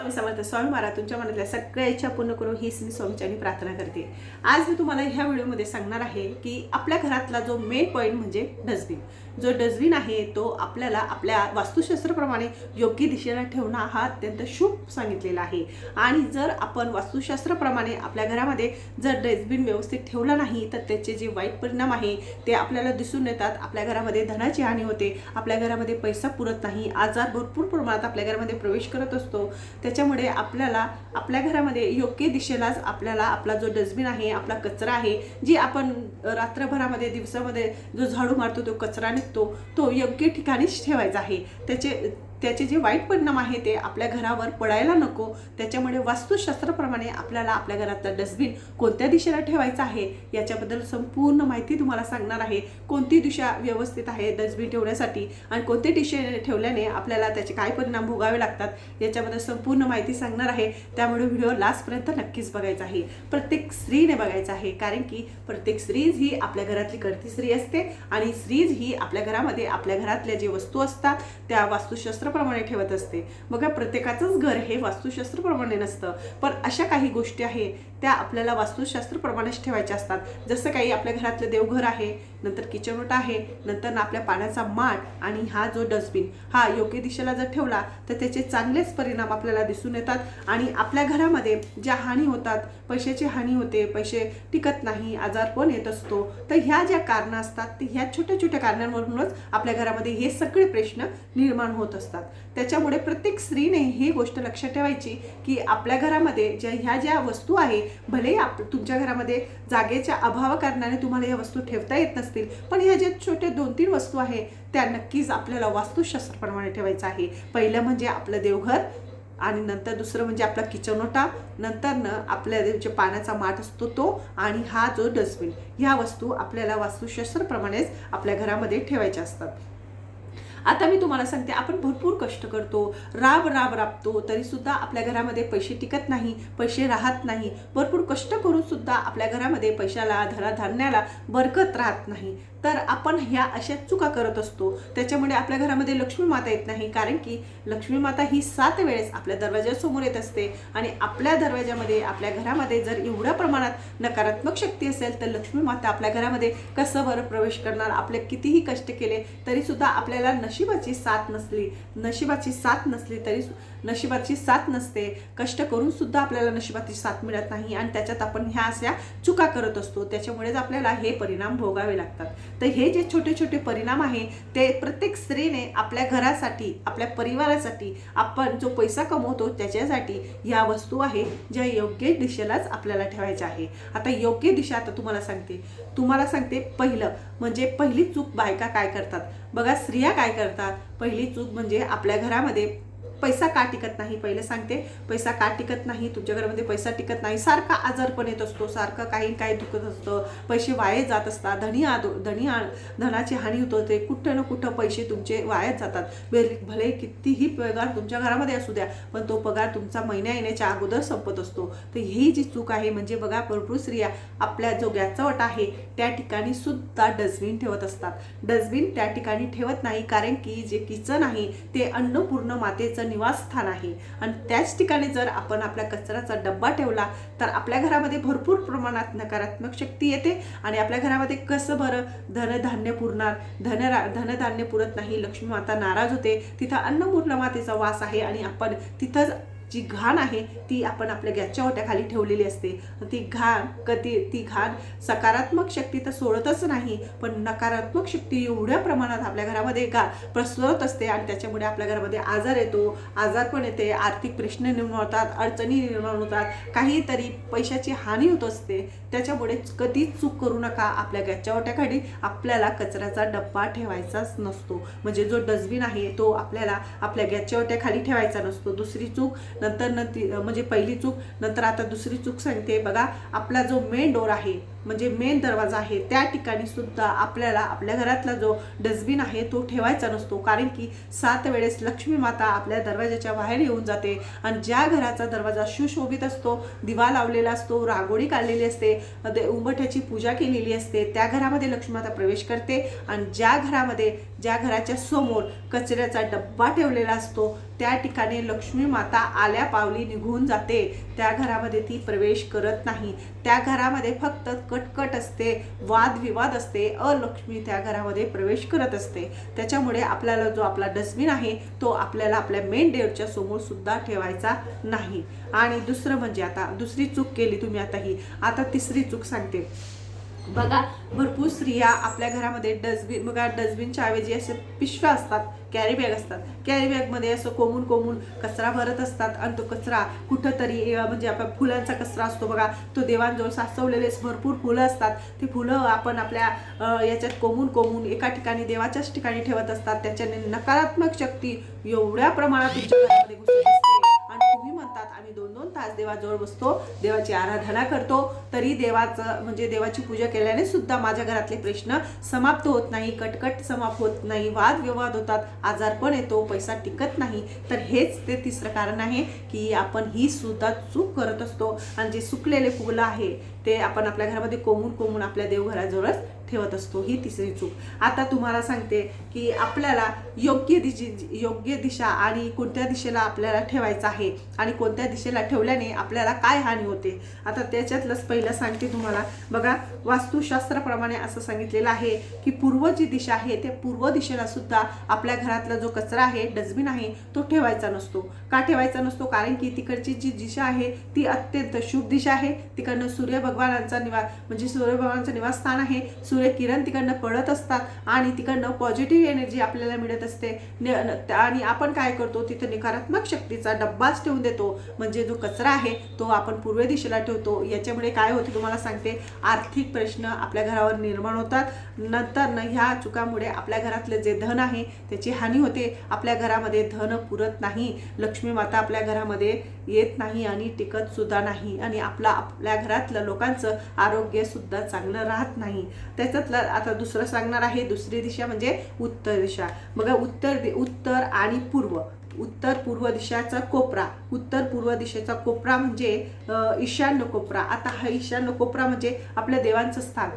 स्वामी समर्थ स्वामी महाराज तुमच्या मनातल्या सगळ्या इच्छा पूर्ण करू हीच मी स्वामीच्यानी प्रार्थना करते. आज मी तुम्हाला ह्या व्हिडिओमध्ये सांगणार आहे की आपल्या घरातला जो मेन पॉईंट म्हणजे डस्टबिन जो डस्टबिन आहे तो आपल्याला आपल्या वास्तुशास्त्राप्रमाणे योग्य दिशेला ठेवणं हा अत्यंत शुभ सांगितलेला आहे. आणि जर आपण वास्तुशास्त्राप्रमाणे आपल्या घरामध्ये जर डस्टबिन व्यवस्थित ठेवला नाही तर त्याचे जे वाईट परिणाम आहे ते आपल्याला दिसून येतात. आपल्या घरामध्ये धनाची हानी होते. आपल्या घरामध्ये पैसा पुरत नाही. आजार भरपूर प्रमाणात आपल्या घरामध्ये प्रवेश करत असतो. त्याच्यामुळे आपल्याला आपल्या घरामध्ये योग्य दिशेलाच आपल्याला आपला जो डस्टबिन आहे आपला कचरा आहे जी आपण रात्रभरामध्ये दिवसामध्ये जो झाडू मारतो तो कचरा निघतो तो योग्य ठिकाणीच ठेवायचा आहे. त्याचे त्याचे जे वाईट परिणाम आहे ते आपल्या घरावर पडायला नको. त्याच्यामुळे वास्तुशास्त्राप्रमाणे आपल्याला आपल्या घरातलं डस्टबिन कोणत्या दिशेला ठेवायचं आहे याच्याबद्दल संपूर्ण माहिती तुम्हाला सांगणार आहे. कोणती दिशा व्यवस्थित आहे डस्टबिन ठेवण्यासाठी आणि कोणत्या दिशेने ठेवल्याने आपल्याला त्याचे काय परिणाम भोगावे लागतात याच्याबद्दल संपूर्ण माहिती सांगणार आहे. त्यामुळे व्हिडिओ लास्टपर्यंत नक्कीच बघायचा आहे. प्रत्येक स्त्रीने बघायचा आहे कारण की प्रत्येक स्त्रीज ही आपल्या घरातली करती स्त्री असते आणि स्त्रीज ही आपल्या घरामध्ये आपल्या घरातल्या जे वस्तू असतात त्या वास्तुशास्त्राप्रमाणे ठेवत असते. बघा प्रत्येकाचंच घर हे वास्तुशास्त्राप्रमाणे नसतं. पण अशा काही गोष्टी आहे त्या आपल्याला वास्तुशास्त्रप्रमाणेच ठेवायच्या असतात. जसं काही आपल्या घरातलं देवघर आहे नंतर किचन आहे नंतर ना आपल्या पाण्याचा माठ आणि हा जो डस्टबिन हा योग्य दिशेला जर ठेवला तर त्याचे चांगलेच परिणाम आपल्याला दिसून येतात. आणि आपल्या घरामध्ये ज्या हानी होतात पैशाची हानी होते पैसे टिकत नाही आजार पण येत असतो तर ह्या ज्या कारणं असतात ते ह्या छोट्या छोट्या कारणांवरूनच आपल्या घरामध्ये हे सगळे प्रश्न निर्माण होत असतात. त्याच्यामुळे प्रत्येक स्त्रीने ही गोष्ट लक्षात ठेवायची की आपल्या घरामध्ये ज्या ह्या ज्या वस्तू आहे भले आप तुमच्या घरामध्ये जागेच्या अभावा कारणाने तुम्हाला या वस्तू ठेवता येत नसतील पण ह्या ज्या छोट्या दोन तीन वस्तू आहे त्या नक्कीच आपल्याला वास्तुशास्त्राप्रमाणे ठेवायचं आहे. पहिलं म्हणजे आपलं देवघर आणि नंतर दुसरं म्हणजे आपला किचन ओटा नंतर न आपल्या जे पाण्याचा माठ असतो तो आणि हा जो डस्टबिन ह्या वस्तू आपल्याला वास्तुशास्त्राप्रमाणेच आपल्या घरामध्ये ठेवायच्या असतात. आता मी तुम्हाला सांगते आपण भरपूर कष्ट करतो. राब राब राबतो तरी सुद्धा आपल्या घरामध्ये पैसे टिकत नाही पैसे राहत नाही. भरपूर कष्ट करून सुद्धा आपल्या घरामध्ये पैशाला धराधान्याला बरकत राहत नाही. तर आपण ह्या अशा चुका करत असतो. त्याच्यामुळे आपल्या घरामध्ये लक्ष्मी माता येत नाही. कारण की लक्ष्मी माता ही सात वेळेस आपल्या दरवाजासमोर येत असते. आणि आपल्या दरवाजामध्ये आपल्या घरामध्ये जर एवढ्या प्रमाणात नकारात्मक शक्ती असेल तर लक्ष्मी माता आपल्या घरामध्ये कसं बरं प्रवेश करणार? आपले कितीही कष्ट केले तरी सुद्धा आपल्याला नशिबाची साथ नसली नशिबाची साथ नसली तरी नशिबाची साथ नसते. कष्ट करून सुद्धा आपल्याला नशिबाची साथ मिळत नाही आणि त्याच्यात आपण ह्या अशा चुका करत असतो. त्याच्यामुळेच आपल्याला हे परिणाम भोगावे लागतात. तर हे जे छोटे छोटे परिणाम आहे ते प्रत्येक स्त्रीने आपल्या घरासाठी आपल्या परिवारासाठी आपण जो पैसा कमवतो त्याच्यासाठी ह्या वस्तू आहे ज्या योग्य दिशेलाच आपल्याला ठेवायच्या आहे. आता योग्य दिशा आता तुम्हाला सांगते. तुम्हाला सांगते पहिलं म्हणजे पहिली चूक बायका काय करतात? बघा स्त्रिया काय करतात? पहिली चूक म्हणजे आपल्या घरामध्ये पैसा का टिकत नाही? पहिले सांगते. पैसा का टिकत नाही? तुमच्या घरामध्ये पैसा टिकत नाही. सारखा आजारपण येत असतो. सारखं काही काही दुखत असतं. पैसे वाया जात असतात. धनी आदो धनी आ धनाची हानी होत होते. कुठं ना कुठं पैसे तुमचे वायाच जातात. भले कितीही पगार तुमच्या घरामध्ये असू द्या पण तो पगार तुमचा महिन्या येण्याच्या अगोदर संपत असतो. तर ही जी चूक आहे म्हणजे बघा भरपूर स्त्रिया आपल्या जो गॅसचा आहे त्या ठिकाणी सुद्धा डस्टबिन ठेवत असतात. डस्टबिन त्या ठिकाणी ठेवत नाही कारण की जे किचन आहे ते अन्नपूर्ण मातेचं निवासस्थान आहे. आणि त्याच ठिकाणी जर आपण आपल्या कचऱ्याचा डब्बा ठेवला तर आपल्या घरामध्ये भरपूर प्रमाणात नकारात्मक शक्ती येते आणि आपल्या घरामध्ये कसं बरं धनधान्य पुरणार धन धनधान्य पुरत नाही लक्ष्मी माता नाराज होते तिथं अन्नपूर्ण मातेचा वास आहे आणि आपण तिथंच जी घाण आहे ती आपण आपल्या गॅसच्या ओट्याखाली ठेवलेली असते. ती घाण कधी ती घाण सकारात्मक शक्ती तर सोडतच नाही पण नकारात्मक शक्ती एवढ्या प्रमाणात आपल्या घरामध्ये गा प्रसरत असते आणि त्याच्यामुळे आपल्या घरामध्ये आजार येतो. आजार पण येते आर्थिक प्रश्न निर्माण होतात अडचणी निर्माण होतात काहीतरी पैशाची हानी होत असते. त्याच्यामुळे कधीच चूक करू नका. आपल्या गॅसच्या ओट्याखाली आपल्याला कचऱ्याचा डब्बा ठेवायचाच नसतो. म्हणजे जो डस्टबिन आहे तो आपल्याला आपल्या गॅसच्या ओट्याखाली ठेवायचा नसतो. दुसरी चूक नंतर न ती म्हणजे पहिली चूक नंतर आता दुसरी चूक सांगते. बघा आपला जो मेन डोर आहे म्हणजे मेन दरवाजा आहे त्या ठिकाणी सुद्धा आपल्याला आपल्या घरातला जो डस्टबिन आहे तो ठेवायचा नसतो. कारण की सात वेळेस लक्ष्मी माता आपल्या दरवाजाच्या बाहेर येऊन जाते आणि ज्या घराचा दरवाजा सुशोभित असतो दिवा लावलेला असतो रांगोळी काढलेली असते ते उंबरठ्याची पूजा केलेली असते त्या घरामध्ये लक्ष्मी माता प्रवेश करते आणि ज्या घरामध्ये ज्या घराच्या समोर कचऱ्याचा डब्बा ठेवलेला असतो त्या ठिकाणी लक्ष्मी माता आल्या पावली निघून जाते. त्या घरामध्ये ती प्रवेश करत नाही. त्या घरामध्ये फक्त कटकट असते वादविवाद असते अलक्ष्मी त्या घरामध्ये प्रवेश करत असते. त्याच्यामुळे आपल्याला जो आपला डस्टबिन आहे तो आपल्याला आपल्या मेन डेअरच्या समोर सुद्धा ठेवायचा नाही. आणि दुसरं म्हणजे आता दुसरी चूक केली तुम्ही आता ही आता तिसरी चूक सांगते. बघा भरपूर स्त्रिया आपल्या घरामध्ये डस्टबिन बघा डस्टबिनच्या ऐवजी असे पिशव्या असतात कॅरी बॅग असतात. कॅरी बॅगमध्ये असं कोमून कोमून कचरा भरत असतात आणि तो कचरा कुठंतरी म्हणजे आपल्या फुलांचा कचरा असतो बघा तो देवांजवळ साचवलेले भरपूर फुलं असतात. ती फुलं आपण आपल्या याच्यात कोमून कोमून एका ठिकाणी देवाच्याच ठिकाणी ठेवत असतात. त्याच्याने नकारात्मक शक्ती एवढ्या प्रमाणात तुमच्या घरामध्ये आम्ही दोन दोन तास देवाजवळ बसतो देवाची आराधना करतो. तरी देवाचं म्हणजे देवाची पूजा केल्याने सुद्धा माझ्या घरातले प्रश्न समाप्त होत नाही कटकट समाप्त होत नाही वाद विवाद होतात आजारपण येतो पैसा टिकत नाही. तर हेच ते तिसरं कारण आहे की आपण ही सुद्धा चूक करत असतो. आणि जे सुकलेले फुलं आहे ते आपण आपल्या घरामध्ये कोमून कोमून आपल्या देवघराजवळच ठेवत असतो ही तिसरी चूक. आता तुम्हाला सांगते की आपल्याला योग्य दिशे योग्य दिशा आणि कोणत्या दिशेला आपल्याला ठेवायचं आहे आणि कोणत्या दिशेला ठेवल्याने आपल्याला काय हानी होते? आता त्याच्यातलंच पहिलं सांगते तुम्हाला. बघा वास्तुशास्त्राप्रमाणे असं सांगितलेलं आहे की पूर्व जी दिशा आहे त्या पूर्व दिशेला सुद्धा आपल्या घरातला जो कचरा आहे डस्टबिन आहे तो ठेवायचा नसतो. का ठेवायचा नसतो? कारण की तिकडची जी दिशा आहे ती अत्यंत शुभ दिशा आहे. तिकडनं सूर्य भगवानांचा निवास म्हणजे सूर्य भगवानचं निवासस्थान आहे. सूर्य किरण तिकडनं पडत असतात आणि तिकडनं पॉझिटिव्ह एनर्जी आपल्याला मिळत असते. न- आणि आपण काय करतो? तिथं नकारात्मक शक्तीचा डब्बाच ठेवून देतो. म्हणजे जो कचरा आहे तो आपण पूर्व दिशेला ठेवतो. याच्यामुळे काय होतं तुम्हाला सांगते? आर्थिक प्रश्न आपल्या घरावर निर्माण होतात. नंतर न ह्या चुकामुळे आपल्या घरातलं जे धन आहे त्याची हानी होते. आपल्या घरामध्ये धन पुरत नाही. लक्ष्मी माता आपल्या घरामध्ये येत नाही आणि टिकत सुद्धा नाही. आणि आपला आपल्या घरातलं लोकांचं आरोग्य सुद्धा चांगलं राहत नाही. त्याच्यातलं आता दुसरं सांगणार आहे दुसरी दिशा म्हणजे उत्तर दिशा. मग उत्तर दि- उत्तर आणि पूर्व. उत्तर पूर्व दिशाचा कोपरा. उत्तर पूर्व दिशेचा कोपरा म्हणजे ईशान्य कोपरा. आता हा ईशान्य कोपरा म्हणजे आपल्या देवांचं स्थान.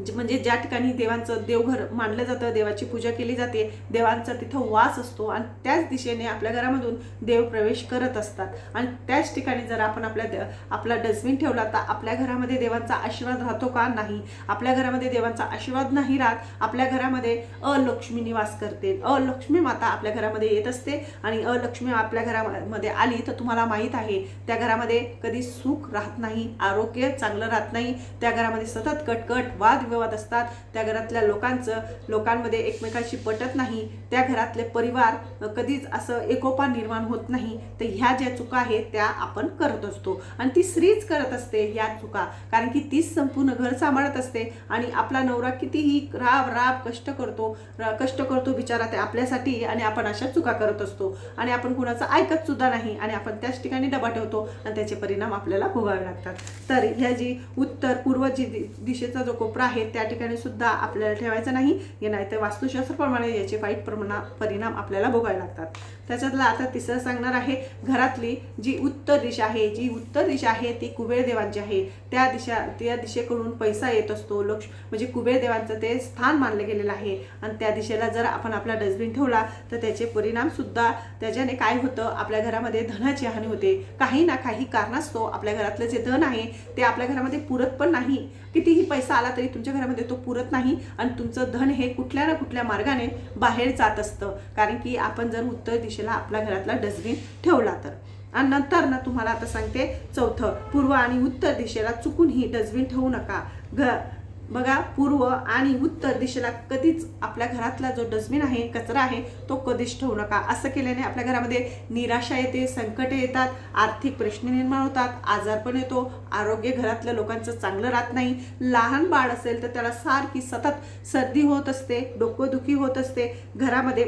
म्हणजे ज्या ठिकाणी देवांचं देवघर मानलं जातं देवाची पूजा केली जाते देवांचा तिथं वास असतो आणि त्याच दिशेने आपल्या घरामधून देव प्रवेश करत असतात. आणि त्याच ठिकाणी जर आपण आपल्या आपला डस्टबिन ठेवला तर आपल्या घरामध्ये देवांचा आशीर्वाद राहतो का? नाही. आपल्या घरामध्ये देवांचा आशीर्वाद नाही राहत. आपल्या घरामध्ये अलक्ष्मी निवास करते. अलक्ष्मी माता आपल्या घरामध्ये येत असते आणि अलक्ष्मी आपल्या घरामध्ये आली तर तुम्हाला माहीत आहे त्या घरामध्ये कधी सुख राहत नाही आरोग्य चांगलं राहत नाही त्या घरामध्ये सतत कटकट वादविवाद असतात. त्या घरातल्या लोकांचं लोकांमध्ये एकमेकांशी पटत नाही. त्या घरातले परिवार कधीच असं एकोपा निर्माण होत नाही. तर ह्या ज्या चुका आहेत त्या आपण करत असतो. आणि ती स्त्रीच करत असते या चुका. कारण की तीच संपूर्ण घर सांभाळत असते. आणि आपला नवरा कितीही राब राब कष्ट करतो कष्ट करतो बिचारा ते आपल्यासाठी आणि आपण अशा चुका करत असतो. आणि आपण कुणाचं ऐकत सुद्धा नाही. आणि आपण त्याच ठिकाणी डबा ठेवतो आणि त्याचे परिणाम आपल्याला भोगावे लागतात. तर ह्या जी उत्तर पूर्व जी दि- दिशेचा जो कोपरा आहे त्या ठिकाणी सुद्धा आपल्याला ठेवायचं नाही. हे नाही तर वास्तुशास्त्राप्रमाणे याचे वाईट प्रमाणा परिणाम आपल्याला भोगावे लागतात. त्याच्यातला आता तिसरं सांगणार आहे घरातली जी उत्तर दिशा आहे जी उत्तर दिशा आहे ती कुबेर देवांची आहे. त्या दिशा त्या दिशेकडून पैसा येत असतो लक्ष म्हणजे कुबेर देवांचं ते स्थान मानलं गेलेलं आहे. आणि त्या दिशेला जर आपण आपला डस्टबिन ठेवला तर त्याचे परिणाम सुद्धा त्याच्याने काय होतं? आपल्या घरामध्ये धनाची हानी होते. काही ना काही कारणास्तव आपल्या घरातलं जे धन आहे ते आपल्या घरामध्ये पुरत पण नाही. कितीही पैसा आला तरी तुमच्या घरामध्ये तो पुरत नाही आणि तुमचं धन हे कुठल्या ना कुठल्या मार्गाने बाहेर जात असतं. कारण की आपण जर उत्तर दिशेला आपल्या घरातला डस्टबिन ठेवला तर. आणि नंतर ना तुम्हाला आता सांगते चौथं पूर्व आणि उत्तर दिशेला चुकूनही डस्टबिन ठेवू नका. घ बघा पूर्व आणि उत्तर दिशेला कधीच आपल्या घरातला जो डस्टबिन आहे कचरा आहे तो कधीच ठेवू नका. असं केल्याने आपल्या घरामध्ये निराशा येते संकटे येतात आर्थिक प्रश्न निर्माण होतात आजारपण येतो आरोग्य घरातल्या लोकांचं चांगलं राहत नाही. लहान बाळ असेल तर त्याला सारखी सतत सर्दी होत असते डोकंदुखी होत असते. घरामध्ये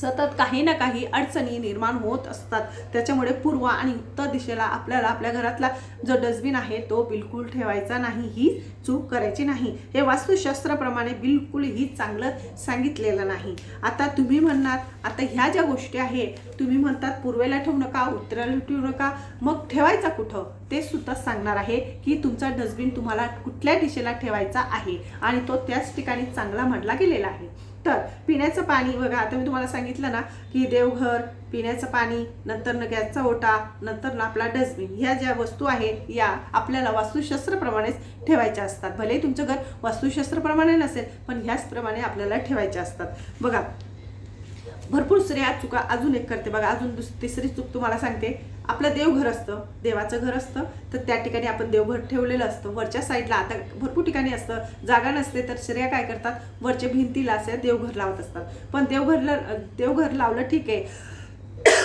सतत काही ना काही अडचणी निर्माण होत असतात. त्याच्यामुळे पूर्व आणि उत्तर दिशेला आपल्याला आपल्या घरातला जो डस्टबिन आहे तो बिलकुल ठेवायचा नाही ही चूक करायची नाही. हे वास्तुशास्त्राप्रमाणे बिलकुलही चांगलं सांगितलेलं नाही. आता तुम्ही म्हणणार आता ह्या ज्या गोष्टी आहे तुम्ही म्हणतात पूर्वेला ठेवू नका उत्तरेला ठेवू नका मग ठेवायचा कुठं? ते सुद्धा सांगणार आहे की तुमचा डस्टबिन तुम्हाला कुठल्या दिशेला ठेवायचा आहे आणि तो त्याच ठिकाणी चांगला म्हटला गेलेला आहे. तर पिण्याचं पाणी बघा आता मी तुम्हाला सांगितलं ना की देवघर पिण्याचं पाणी नंतर न गॅसचा ओटा नंतर ना आपला डस्टबिन ह्या ज्या वस्तू आहेत या आपल्याला वास्तुशास्त्राप्रमाणेच ठेवायच्या असतात. भलेही तुमचं घर वास्तुशास्त्राप्रमाणे नसेल पण ह्याचप्रमाणे आपल्याला ठेवायच्या असतात. बघा भरपूर स्त्रिया चुका अजून एक करते बघा अजून दुस तिसरी चूक तुम्हाला सांगते. आपलं देवघर असतं देवाचं घर असतं तर त्या ठिकाणी आपण देवघर ठेवलेलं असतं. वरच्या साईडला आता भरपूर ठिकाणी असतं जागा नसते तर स्त्रिया काय करतात? वरच्या भिंतीला असे देवघर लावत असतात. पण देवघरला देवघर लावलं ठीक आहे.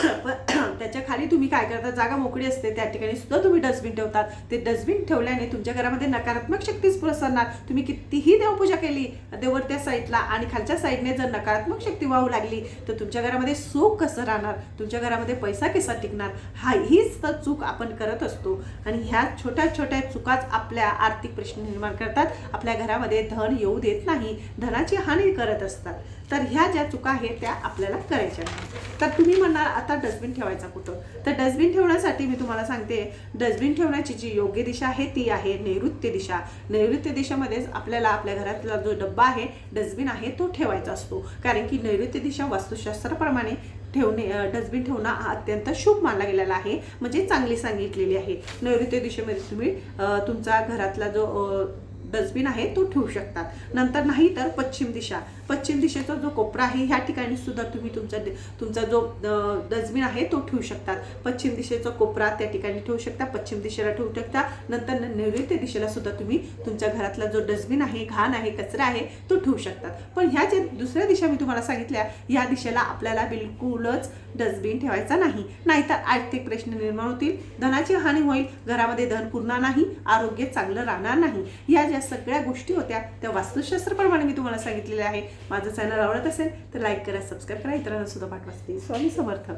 पण त्याच्याखाली तुम्ही काय करता? जागा मोकळी असते त्या ठिकाणी सुद्धा तुम्ही डस्टबिन ठेवतात. ते डस्टबिन ठेवल्याने तुमच्या घरामध्ये नकारात्मक शक्तीच प्रसरणार तुम्ही कितीही देवपूजा केली देवरत्या साईडला आणि खालच्या साईडने जर नकारात्मक शक्ती वाहू लागली तर तुमच्या घरामध्ये सुख कसं राहणार? तुमच्या घरामध्ये पैसा कसा टिकणार? हा हीच तर चूक आपण करत असतो. आणि ह्या छोट्या छोट्या चुकाच आपल्या आर्थिक प्रश्न निर्माण करतात. आपल्या घरामध्ये धन येऊ देत नाही धनाची हानी करत असतात. तर ह्या ज्या चुका आहेत त्या आपल्याला करायच्या नाही तर तुम्ही म्हणणार आता डस्टबिन ठेवायचा कुठं? तर डस्टबिन ठेवण्यासाठी मी तुम्हाला सांगते डस्टबिन ठेवण्याची जी योग्य दिशा आहे ती आहे नैऋत्य दिशा. नैऋत्य दिशेमध्येच आपल्याला आपल्या घरातला जो डब्बा आहे डस्टबिन आहे तो ठेवायचा असतो. कारण की नैऋत्य दिशा वास्तुशास्त्राप्रमाणे ठेवणे डस्टबिन ठेवणं हा अत्यंत शुभ मानला गेलेला आहे म्हणजे चांगली सांगितलेली आहे. नैऋत्य दिशेमध्ये तुम्ही तुमचा घरातला जो डस्टबिन आहे तो ठेवू शकतात नंतर नाही तर पश्चिम दिशा. पश्चिम दिशेचा जो कोपरा आहे ह्या ठिकाणी सुद्धा तुम्ही तुमचा तुमचा जो डस्टबिन आहे तो ठेवू शकतात पश्चिम दिशेचा कोपरा त्या ठिकाणी ठेवू शकता पश्चिम दिशेला ठेवू शकता. नंतर न- नैऋत्य दिशेला सुद्धा तुम्ही तुमच्या घरातला जो डस्टबिन आहे घाण आहे कचरा आहे तो ठेवू शकतात पण ह्या ज्या दुसऱ्या दिशा मी तुम्हाला सांगितल्या या दिशेला आपल्याला बिलकुलच डस्टबिन ठेवायचा नाही. नाहीतर आर्थिक प्रश्न निर्माण होतील. धनाची हानी होईल. घरामध्ये धन पुरणार नाही. आरोग्य चांगलं राहणार नाही. या ज्या सगळ्या गोष्टी होत्या त्या वास्तुशास्त्राप्रमाणे मी तुम्हाला सांगितलेल्या आहे माझं चॅनल आवडत असेल तर लाईक करा सबस्क्राईब करा. इतरांना सुद्धा पाठवा. स्वामी समर्थ.